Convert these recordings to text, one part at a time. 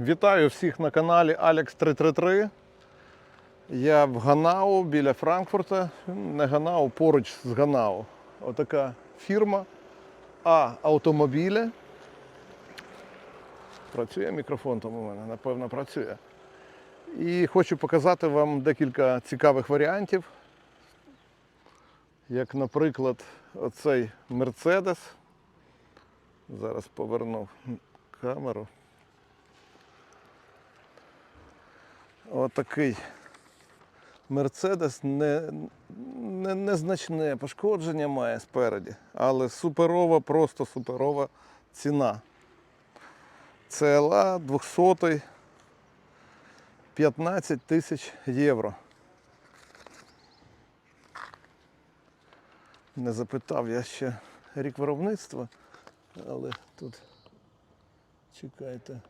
Вітаю всіх на каналі Alex333. Я в Ганау біля Франкфурта. Не Ганау, поруч з Ганау. Отака фірма А автомобілі. Працює мікрофон там у мене, напевно, працює. І хочу показати вам декілька цікавих варіантів. Як, наприклад, оцей Мерседес. Зараз поверну камеру. Отакий Мерседес не, не, незначне пошкодження має спереді, але суперова, просто суперова ціна. CLA 200 15 тисяч євро. Не запитав я ще рік виробництва, але тут чекайте.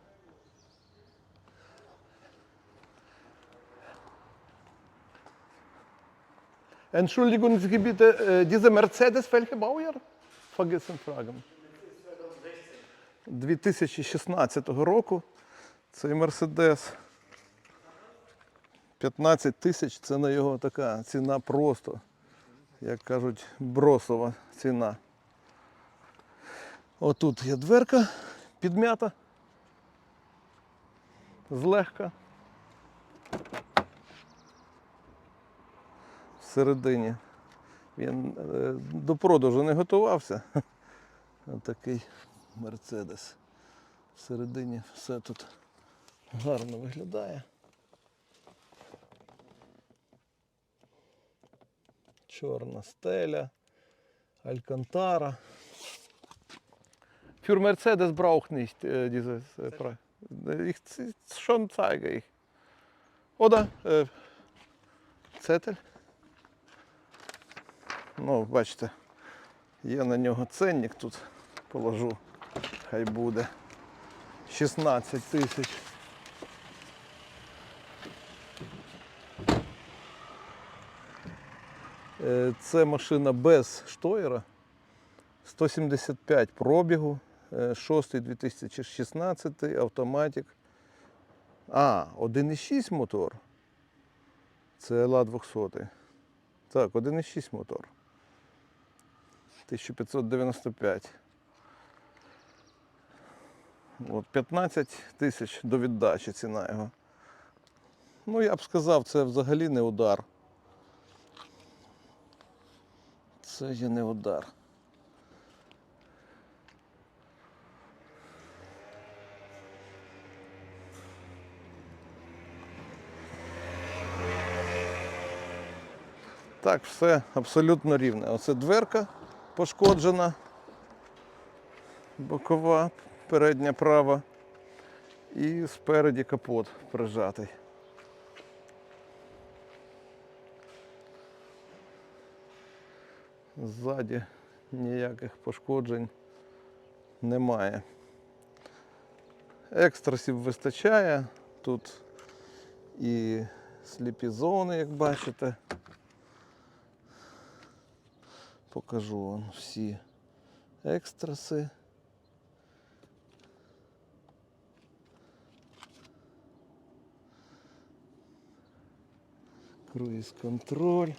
Entschuldigung, Sie bitte, äh, dieser Mercedes, welche Baujahr? Vergessen Fragen. 2016 року цей Мерседес. 15 тисяч це на його така ціна просто, як кажуть, бросова ціна. Отут є дверка підм'ята. Злегка. Всередині. Він е, до продажу не готувався. Отакий Мерседес. Всередині все тут гарно виглядає. Чорна стеля, Алькантара. Für Mercedes braucht nicht äh, dieses äh, Pre- Ich schon zeige ich. Oder äh, Zettel. Ну, бачите, є на нього ценник тут положу. Хай буде. 16 тисяч. Е, Це машина без штоєра. 175 пробігу. е, 6 2016 автоматик. А, 1,6 мотор. Це ла 200. Так, 1,6 мотор. 1595. От 15 тисяч до віддачі ціна його. Ну, я б сказав, це взагалі не удар. Це є не удар. Так, все абсолютно рівне. Оце дверка пошкоджена, бокова, передня права і спереді капот прижатий. Ззаді ніяких пошкоджень немає. Екстрасів вистачає. Тут і сліпі зони, як бачите. Покажу вам всі екстраси. Круїз контроль.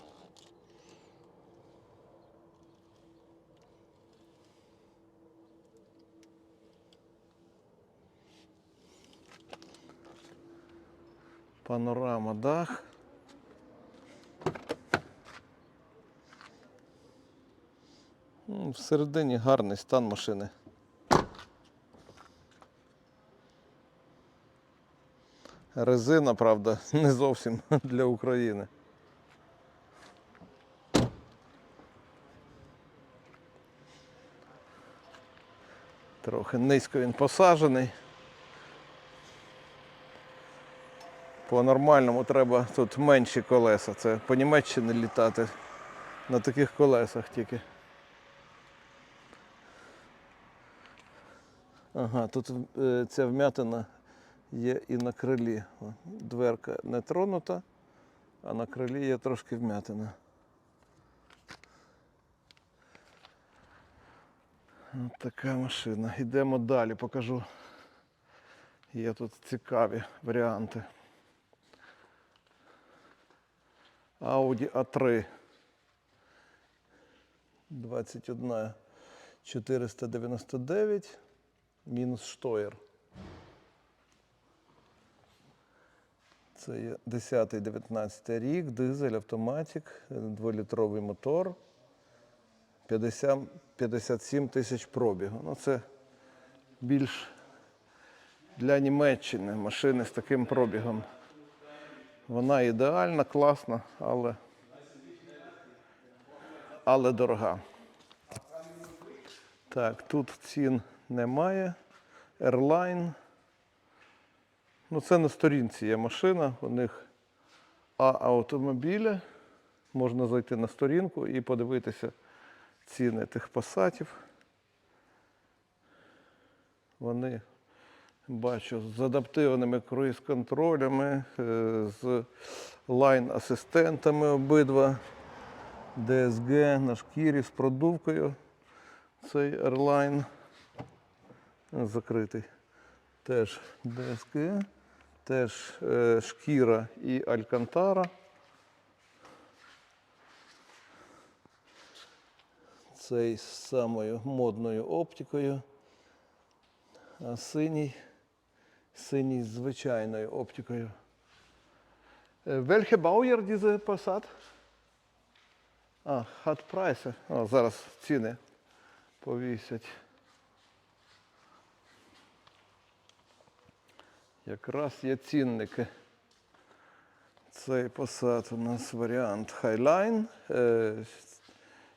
Панорама дах. Всередині гарний стан машини. Резина, правда, не зовсім для України. Трохи низько він посаджений. По-нормальному треба тут менші колеса. Це по Німеччині літати на таких колесах тільки. Ага, тут е, ця вмятина є і на крилі. Дверка не тронута, а на крилі є трошки вмятина. От така машина. Йдемо далі, покажу Є тут цікаві варіанти. Audi A3. 21 499 мінус штоєр. Це є 10-19 рік, дизель, автоматик, 2-літровий мотор, 50, 57 тисяч пробігу. Ну, це більш для Німеччини машини з таким пробігом. Вона ідеальна, класна, але, але дорога. Так, тут цін немає. Airline. Ну, це на сторінці є машина. У них А автомобілі. Можна зайти на сторінку і подивитися ціни тих пасатів. Вони бачу з адаптивними круїз-контролями, е, з лайн-асистентами обидва, DSG на шкірі з продувкою. Цей Airline закритий. Теж DSG, теж е, шкіра і Алькантара. Цей з самою модною оптикою. А синій, синій з звичайною оптикою. Welche Baujahr diese Passat? А, hat Preise. О, зараз ціни повісять. Якраз є цінники. Цей Passat у нас варіант Highline. е,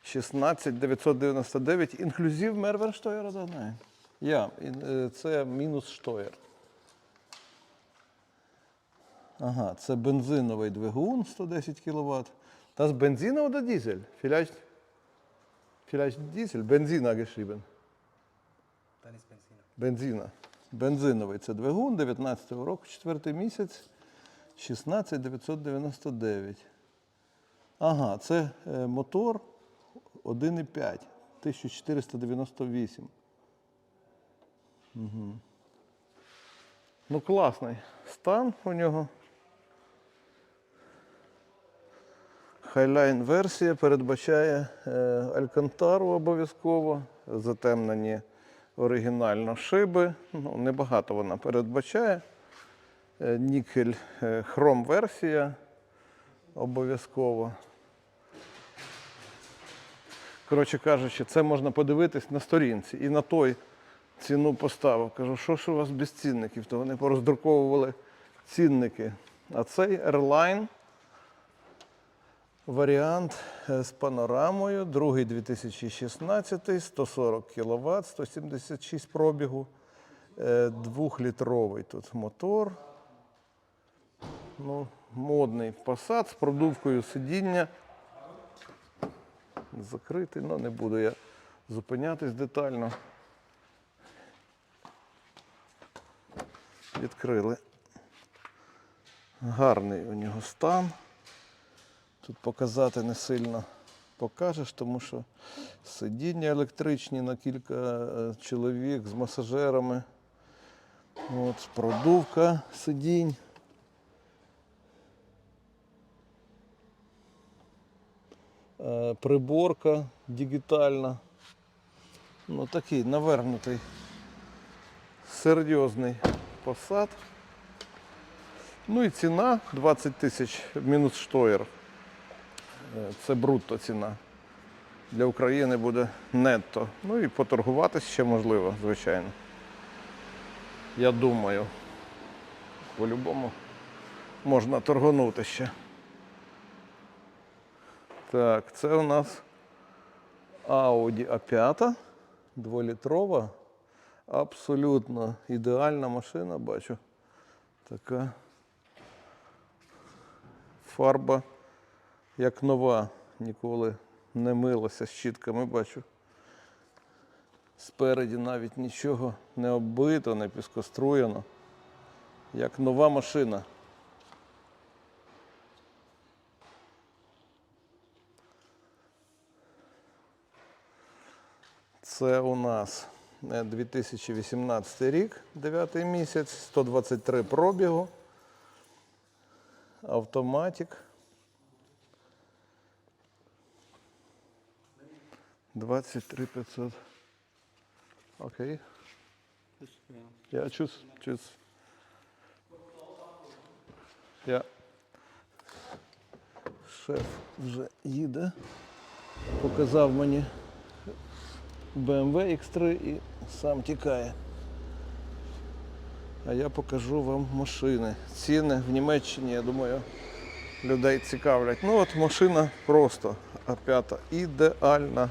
16999. Інклюзив Мерверштойер, да, не? Я, е, це мінус штоєр. Ага, це бензиновий двигун 110 кВт. Das Benzin oder Diesel? Vielleicht, vielleicht geschrieben. Dann ist Benziner. Бензина. Бензиновий це двигун 19-го року, четвертий місяць, 16999. Ага, це е, мотор 1,5, 1498. Угу. Ну, класний стан у нього. Highline версія передбачає е, Алькантару обов'язково, затемнені оригінально шиби. Ну, небагато вона передбачає. Е, Нікель е, хром версія обов'язково. Коротше кажучи, це можна подивитись на сторінці і на той ціну поставив. Кажу, що ж у вас без цінників? То вони пороздруковували цінники. А цей Airline варіант е, з панорамою, другий 2016, 140 кВт, 176 пробігу, е, двохлітровий тут мотор. Ну, модний Passat з продувкою сидіння. Закритий, але не буду я зупинятись детально. Відкрили. Гарний у нього стан. Тут показати не сильно покажеш, тому що сидіння електричні на кілька е, чоловік з масажерами. От, продувка сидінь. Е, Приборка дигітальна. Ну такий навернутий серйозний посад. Ну і ціна 20 тисяч мінус штоєр. Е, Це брутто ціна. Для України буде нетто. Ну і поторгуватись ще можливо, звичайно. Я думаю, по-любому можна торгонути ще. Так, це у нас Audi A5, дволітрова, абсолютно ідеальна машина, бачу. Така фарба як нова, ніколи не милася щітками, бачу. Спереді навіть нічого не оббито, не піскоструєно. Як нова машина. Це у нас е, 2018 рік, 9 місяць, 123 пробігу. Автоматик. 23 500. Окей. Ja, tschüss, tschüss. Я. Шеф вже їде. Показав мені BMW X3 і сам тікає. А я покажу вам машини. Ціни в Німеччині, я думаю, людей цікавлять. Ну от машина просто А5 ідеальна.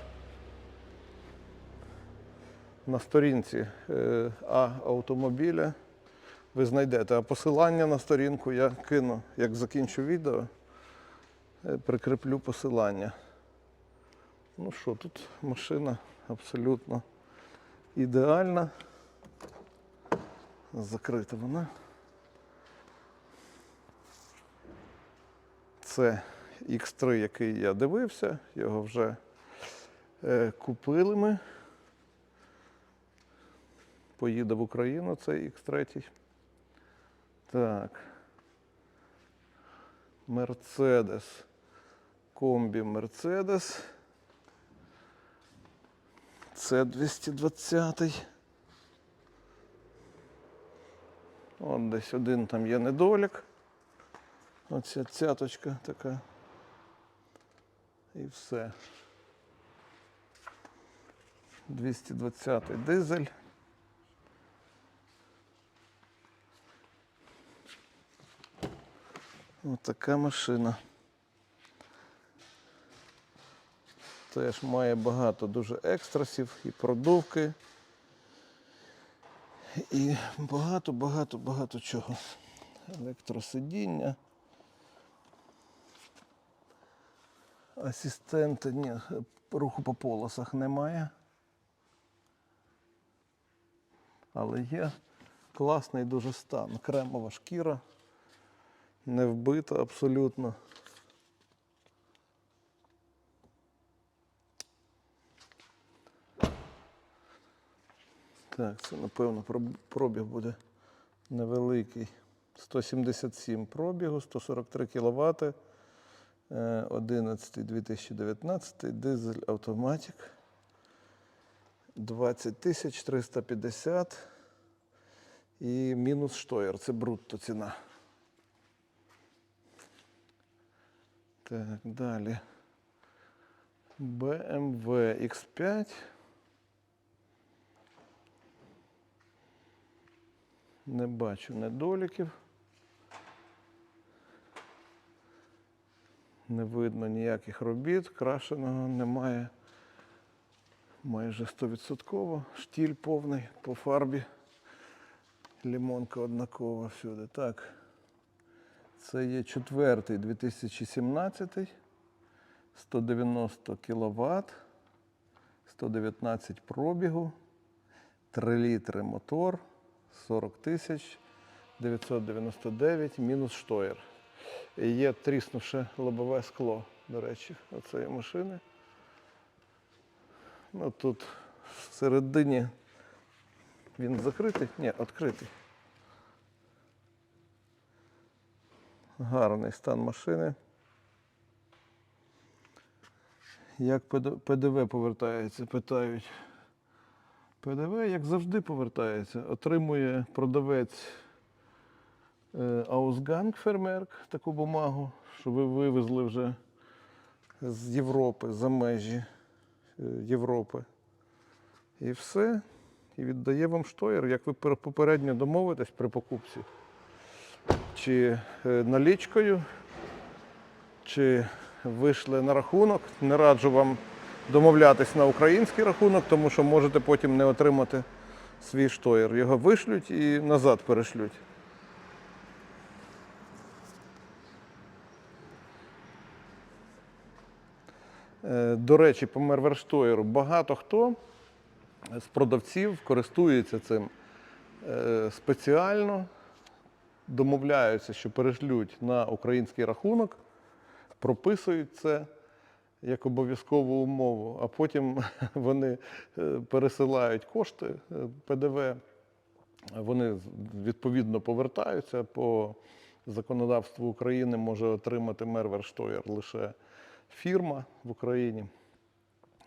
На сторінці е, А автомобіля ви знайдете. А посилання на сторінку я кину, як закінчу відео, е, прикріплю посилання. Ну що, тут машина абсолютно ідеальна. Закрита вона. Це X3, який я дивився, його вже е, купили ми. Поїде в Україну цей X3. Так. Мерседес. Комбі Мерседес. Це 220. От десь один там є недолік. Оця цяточка така. І все. 220 дизель. Ось така машина. Теж має багато дуже екстрасів і продувки. І багато, багато, багато чого. Електросидіння. Асистента, ні, руху по полосах немає. Але є класний дуже стан. Кремова шкіра. Не вбита абсолютно. Так, це напевно пробіг буде невеликий. 177 пробігу, 143 кВт, 11 2019, дизель автоматик. 20 тисяч 350 і мінус штоєр. Це брутто ціна. Так, далі. BMW X5. Не бачу недоліків. Не видно ніяких робіт, крашеного немає. Майже 100%. Штіль повний по фарбі. Лімонка однакова всюди. Так. Це є четвертий 2017, 190 кВт, 119 пробігу, 3 літри мотор, 40 тисяч 999, мінус штоєр. І Є тріснувше лобове скло, до речі, оцієї машини. Ну, тут всередині він закритий? Ні, відкритий. Гарний стан машини. Як ПДВ повертається, питають. ПДВ, як завжди, повертається. Отримує продавець е, Ausgang Vermerk таку бумагу, що ви вивезли вже з Європи, за межі е, Європи. І все. І віддає вам штоєр, як ви попередньо домовитесь при покупці чи е, налічкою, чи вийшли на рахунок. Не раджу вам домовлятись на український рахунок, тому що можете потім не отримати свій штоєр. Його вишлють і назад перешлють. Е, До речі, по Мерверштоєру багато хто з продавців користується цим е, спеціально домовляються, що перешлють на український рахунок, прописують це. як обов'язкову умову, а потім вони е, пересилають кошти е, ПДВ, вони відповідно повертаються по законодавству України може отримати Мерверштоєр лише фірма в Україні,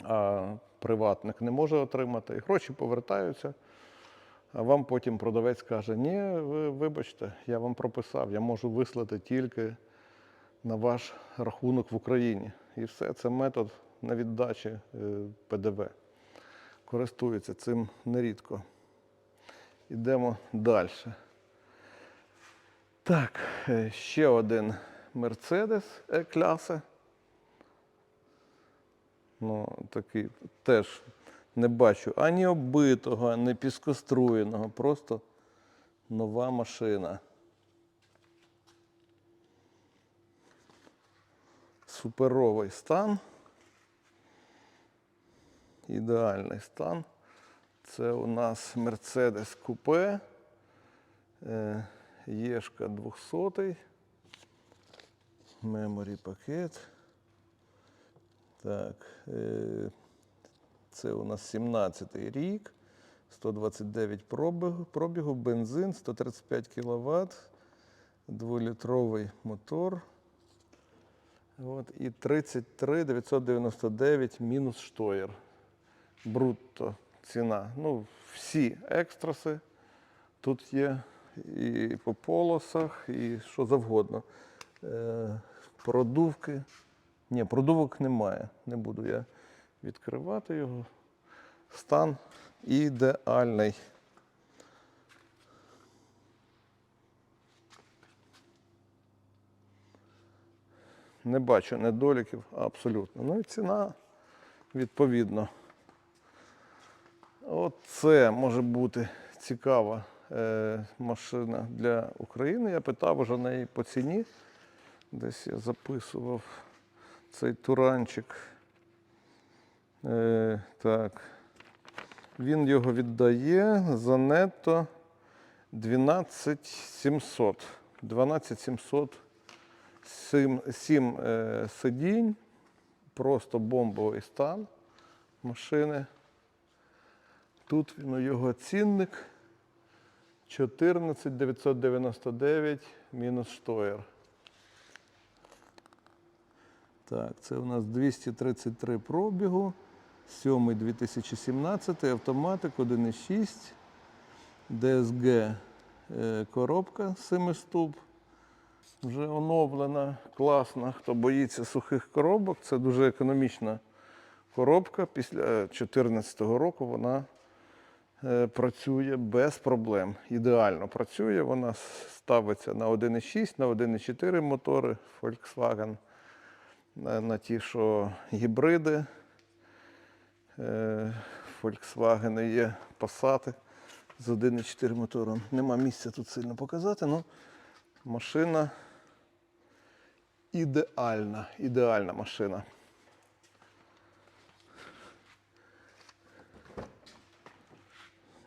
а приватник не може отримати. І гроші повертаються. А вам потім продавець каже: ні, ви вибачте, я вам прописав, я можу вислати тільки на ваш рахунок в Україні. І все, це метод на віддачі е, ПДВ. Користуються цим нерідко. Ідемо далі. Так, е, ще один Мерседес Е-класи. Ну, такий теж не бачу ані оббитого, ані піскоструєного, просто нова машина. Суперовий стан. Ідеальний стан. Це у нас Mercedes купе. Е, Єшка 200. Меморі пакет. Так. Це у нас 17-й рік. 129 пробігу, пробігу, бензин, 135 кВт, дволітровий мотор. От, і 33 999 мінус штоєр. Брутто ціна. Ну, всі екстраси тут є і по полосах, і що завгодно. Е, продувки. Ні, продувок немає. Не буду я відкривати його. Стан ідеальний. Не бачу недоліків абсолютно. Ну і ціна відповідно. Оце може бути цікава е, машина для України. Я питав уже неї по ціні. Десь я записував цей туранчик. Е, так. Він його віддає за нетто 12 700. 12 700 7, 7 е, сидінь. Просто бомбовий стан машини. Тут він його цінник 14 999 мінус штоєр. Так, це у нас 233 пробігу. 7 2017, автоматик 1.6, DSG е, коробка 7 ступ. Вже оновлена, класна. Хто боїться сухих коробок, це дуже економічна коробка. Після 2014 року вона е, працює без проблем. Ідеально працює. Вона ставиться на 1.6, на 1.4 мотори Volkswagen, на, на ті, що гібриди. Е, Volkswagen є Passat з 1.4 мотором. Нема місця тут сильно показати, але машина ідеальна, ідеальна машина.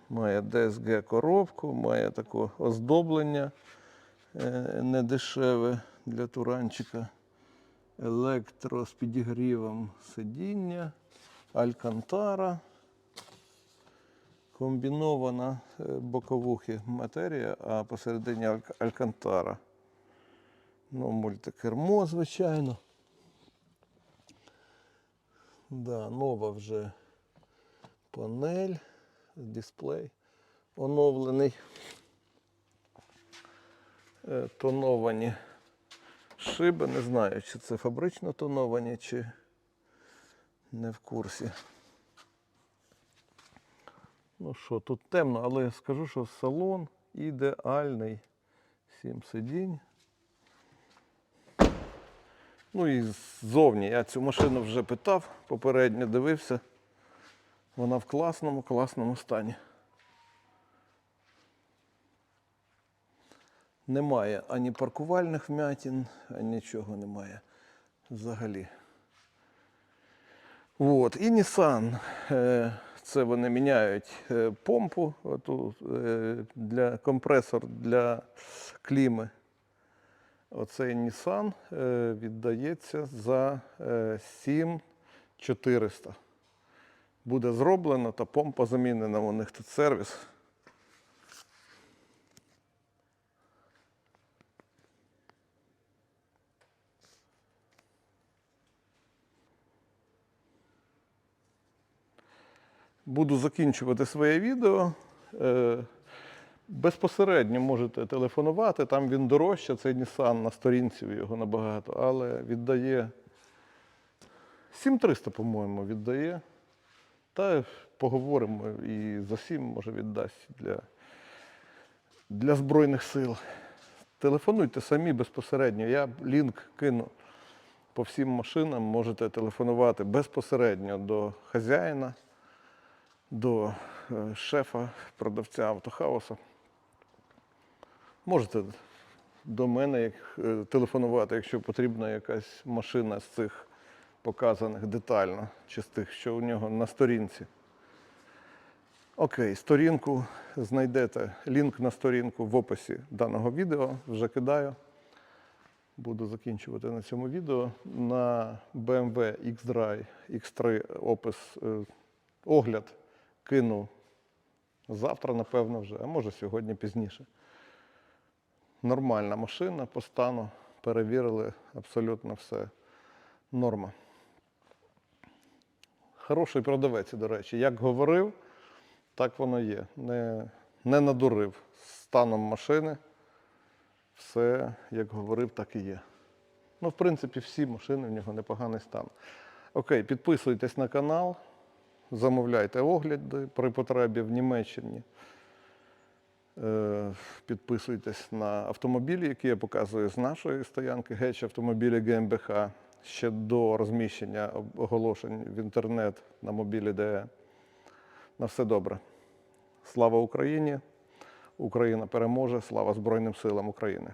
Має DSG коробку, має таке оздоблення е, недешеве для туранчика. Електро з підігрівом сидіння, алькантара. Комбінована е, боковухи матерія, а посередині альк- алькантара. Ну, мультикермо, звичайно. Да, нова вже панель, дисплей оновлений. Е, Тоновані шиби. Не знаю, чи це фабрично тоновані, чи не в курсі. Ну що, тут темно, але я скажу, що салон ідеальний. Сім сидінь. Ну і ззовні я цю машину вже питав, попередньо дивився. Вона в класному, класному стані. Немає ані паркувальних вмятин, ані нічого немає взагалі. От. І Nissan. Е, Це вони міняють е, помпу, оту, е, для компресор для кліми. Оцей Nissan віддається за е, 7400. Буде зроблено та помпа замінена. У них тут сервіс. Буду закінчувати своє відео. Е, Безпосередньо можете телефонувати, там він дорожче, цей Nissan на сторінці його набагато, але віддає 7300, по-моєму, віддає. Та поговоримо і за 7 може віддасть для, для Збройних сил. Телефонуйте самі безпосередньо. Я лінк кину по всім машинам. Можете телефонувати безпосередньо до хазяїна, до е, шефа, продавця автохауса. Можете до мене як, е, телефонувати, якщо потрібна якась машина з цих показаних детально, чи з тих, що у нього на сторінці. Окей, сторінку знайдете лінк на сторінку в описі даного відео. Вже кидаю. Буду закінчувати на цьому відео. На BMW X-Drive X3 опис е, огляд кину завтра, напевно, вже, а може сьогодні пізніше. Нормальна машина по стану. Перевірили абсолютно все норма. Хороший продавець, до речі. Як говорив, так воно є. Не, не надурив станом машини. Все, як говорив, так і є. Ну, в принципі, всі машини в нього непоганий стан. Окей, підписуйтесь на канал, замовляйте огляди при потребі в Німеччині. Е, Підписуйтесь на автомобілі, які я показую з нашої стоянки Геч автомобілі ГМБХ ще до розміщення оголошень в інтернет на мобілі ДЕ. На все добре. Слава Україні! Україна переможе! Слава Збройним силам України!